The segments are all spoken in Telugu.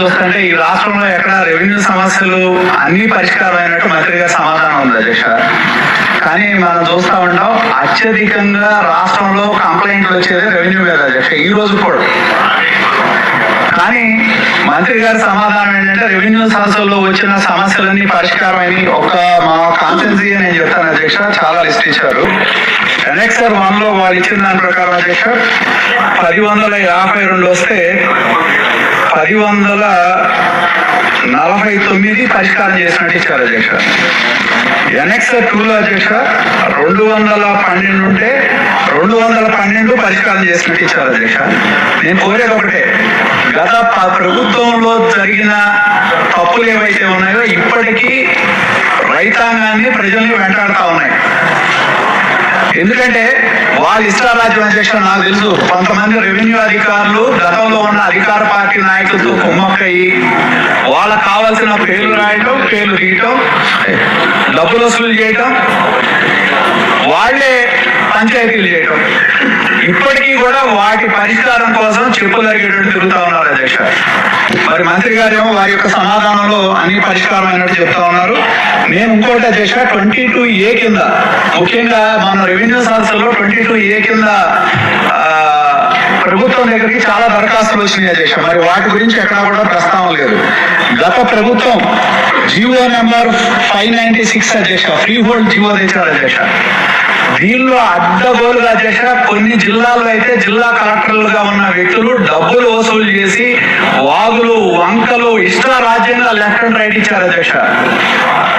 చూస్తుంటే ఈ రాష్ట్రంలో ఎక్కడ రెవెన్యూ సమస్యలు అన్ని పరిష్కారం అయినట్టు మంత్రిగా సమాధానం ఉంది అధ్యక్ష కానీ మనం చూస్తా ఉంటాం అత్యధికంగా రాష్ట్రంలో కంప్లైంట్లు వచ్చేది రెవెన్యూ మీద అధ్యక్ష ఈ రోజు కూడా. కానీ మంత్రి గారి సమాధానం ఏంటంటే రెవెన్యూ సమస్యల్లో వచ్చిన సమస్యలన్నీ పరిష్కారమని ఒక మా కాన్సెన్సీ నేను చెప్తాను అధ్యక్ష చాలా లిస్ట్ ఇచ్చారు. ఎన్ఎక్సర్ వన్లో వాళ్ళు ఇచ్చిన దాని ప్రకారం అధ్యక్ష పది వందల యాభై రెండు వస్తే పది వందల నలభై తొమ్మిది పరిష్కారం చేసినట్టు ఇచ్చారు అధ్యక్ష. ఎన్ఎక్సర్ టూలో అధ్యక్ష రెండు వందల పన్నెండు ఉంటే రెండు వందల పన్నెండు పరిష్కారం చేసినట్టు ఇచ్చారు అధ్యక్ష. నేను కోరేది ఒకటే గత ప్రభుత్వంలో జరిగిన తప్పులు ఏవైతే ఉన్నాయో ఇప్పటికీ రైతాంగాన్ని ప్రజల్ని వెంటాడుతూ ఉన్నాయి. ఎందుకంటే వాళ్ళ ఇష్టారాజ్యం అధ్యక్ష నాకు తెలుసు. కొంతమంది రెవెన్యూ అధికారులు గతంలో ఉన్న అధికార పార్టీ నాయకులతో కుమ్మక్కయ్యి వాళ్ళకు కావాల్సిన పేర్లు రాయటం పేర్లు తీయటం డబ్బులు వసూలు చేయటం పంచాయతీలు చేయటం. ఇప్పటికీ కూడా వాటి పరిష్కారం కోసం చెప్పులు జరిగేటట్టు తిరుగుతా ఉన్నారు అధ్యక్ష. మరి మంత్రి గారేమో వారి యొక్క సమాధానంలో అన్ని పరిష్కారం అయినట్టు చెప్తా ఉన్నారు. నేను ఇంకోటి అధ్యక్ష ట్వంటీ టూ ఏ కింద ముఖ్యంగా మన రెవెన్యూ సంస్థల్లో ట్వంటీ టూ ఏ కింద ప్రభుత్వం దగ్గరికి చాలా దరఖాస్తులు వచ్చినాయి అధ్యక్ష. మరి వాటి గురించి ఎక్కడా కూడా ప్రస్తావన లేదు. గత ప్రభుత్వం Jio number five ninety six అధ్యక్ష ఫ్రీ హోల్డ్ జియో తెచ్చారు అధ్యక్ష. దీనిలో అడ్డగోలుగా చేసిన కొన్ని జిల్లాల్లో అయితే జిల్లా కలెక్టర్లుగా ఉన్న వ్యక్తులు డబ్బులు వసూలు చేసి వాగులు వంకలు ఇష్టారాజ్యంగా లెఫ్ట్ అండ్ రైట్ ఇచ్చారు అధ్యక్ష.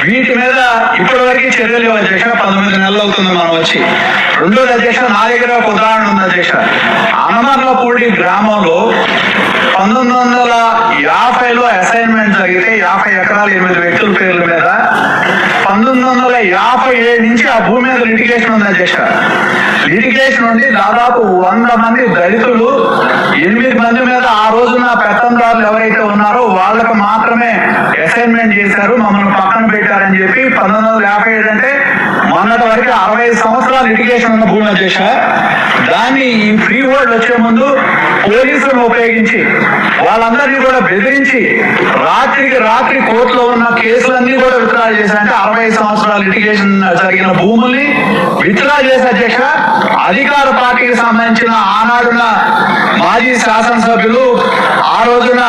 వీటి మీద ఇప్పటి వరకు చర్యలు అధ్యక్ష. పంతొమ్మిది నెలలు అవుతుంది మనం వచ్చి. రెండోది అధ్యక్ష నా దగ్గర ఒక ఉదాహరణ ఉంది అధ్యక్ష. అనమర్లపూడి గ్రామంలో పంతొమ్మిది వందల యాభైలో అసైన్మెంట్ జరిగితే యాభై ఎకరాలు ఎనిమిది వ్యక్తుల పేరు యాభై ఏడు నుంచి ఆ భూమి మీద లిటిగేషన్ ఉంది అధ్యక్ష లిటిగేషన్ ఉండి దాదాపు వంద మంది దళితులు ఎనిమిది మంది మీద ఆ రోజున పెత్తందారులు ఎవరైతే ఉన్నారో వాళ్ళకు మాత్రమే అసైన్మెంట్ చేశారు మమ్మల్ని పక్కన పెట్టారని చెప్పి పంతొమ్మిది వందల యాభై ఏడు అంటే మొన్నటి వరకు అరవై ఐదు సంవత్సరాలు లిటిగేషన్ ఉన్న భూమి అధ్యక్ష దాన్ని ఈ ఫ్రీ హోల్డ్ వచ్చే ముందు పోలీసులను ఉపయోగించి వాళ్ళందరినీ కూడా బెదిరించి రాత్రికి రాత్రి కోర్టులో ఉన్న కేసులన్నీ కూడా విత్డ్రా చేశారంటే అరవై ఐదు సంవత్సరాల లిటిగేషన్ జరిగిన భూముల్ని విత్డ్రా చేసే అధ్యక్ష అధికార పార్టీకి సంబంధించిన ఆనాడున మాజీ శాసనసభ్యులు ఆ రోజున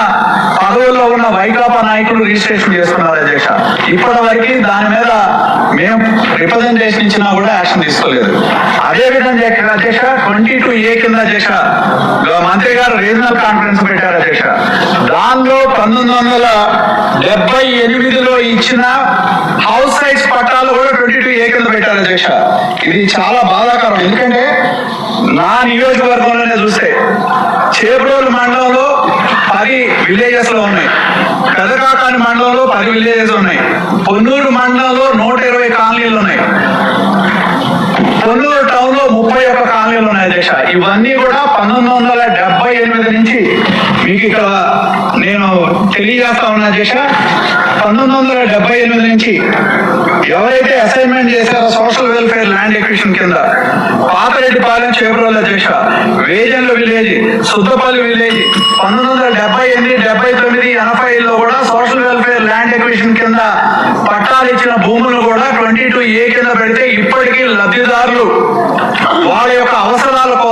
పదవుల్లో ఉన్న వైకాపా నాయకులు రిజిస్ట్రేషన్ చేసుకున్నారు అధ్యక్ష. ఇప్పటి వరకు దాని మీద మేము రిప్రజెంటేషన్ ఇచ్చినా కూడా యాక్షన్ తీసుకోలేదు. అదే విధంగా అధ్యక్ష? ట్వంటీ టూ ఏ కింద అధ్యక్ష? గ- మంత్రి గారు రీజనల్ కాన్ఫరెన్స్ పెట్టారు అధ్యక్ష. దానిలో పంతొమ్మిది వందల డెబ్బై ఎనిమిదిలో ఇచ్చిన హౌస్ సైజ్ పట్టాలు కూడా ట్వంటీ టూ ఏ కింద పెట్టారు అధ్యక్ష. ఇది చాలా బాధాకరం. ఎందుకంటే నా నియోజకవర్గంలోనే చూస్తే చేబ్రోలు మండలంలో పది విలేజెస్లో ఉన్నాయి. పెదకాకాని మండలంలో పది విలేజెస్ ఉన్నాయి. పొన్నూరు మండలంలో నూట ఇరవై కాలనీలు ఉన్నాయి. పొన్నూరు టౌన్లో ముప్పై ఒక్క కాలనీలు ఉన్నాయి దేశ ఇవన్నీ కూడా పంతొమ్మిది వందల డెబ్బై ఎనిమిది నుంచి మీకు ఇక్కడ నేను తెలియజేస్తా ఉన్నా దేశ పంతొమ్మిది వందల డెబ్బై ఎనిమిది నుంచి ఎవరైతే అసైన్మెంట్ చేశారో సోషల్ వెల్ఫేర్ ల్యాండ్ ఎక్విషన్ కింద పాతరెడ్డిపాలెం చేపరోల దేశ వేజన్ల విలేజ్ సుద్దపల్లి విలేజ్ పంతొమ్మిది వందల డెబ్బై ఎనిమిది డెబ్బై తొమ్మిది ఎనభైలో కూడా సోషల్ కార్పొరేషన్ కింద పట్టాలు ఇచ్చిన భూములు కూడా ట్వంటీ టూ ఏ కింద పెడితే ఇప్పటికీ లబ్ధిదారులు వాళ్ళ యొక్క అవసరాల కోసం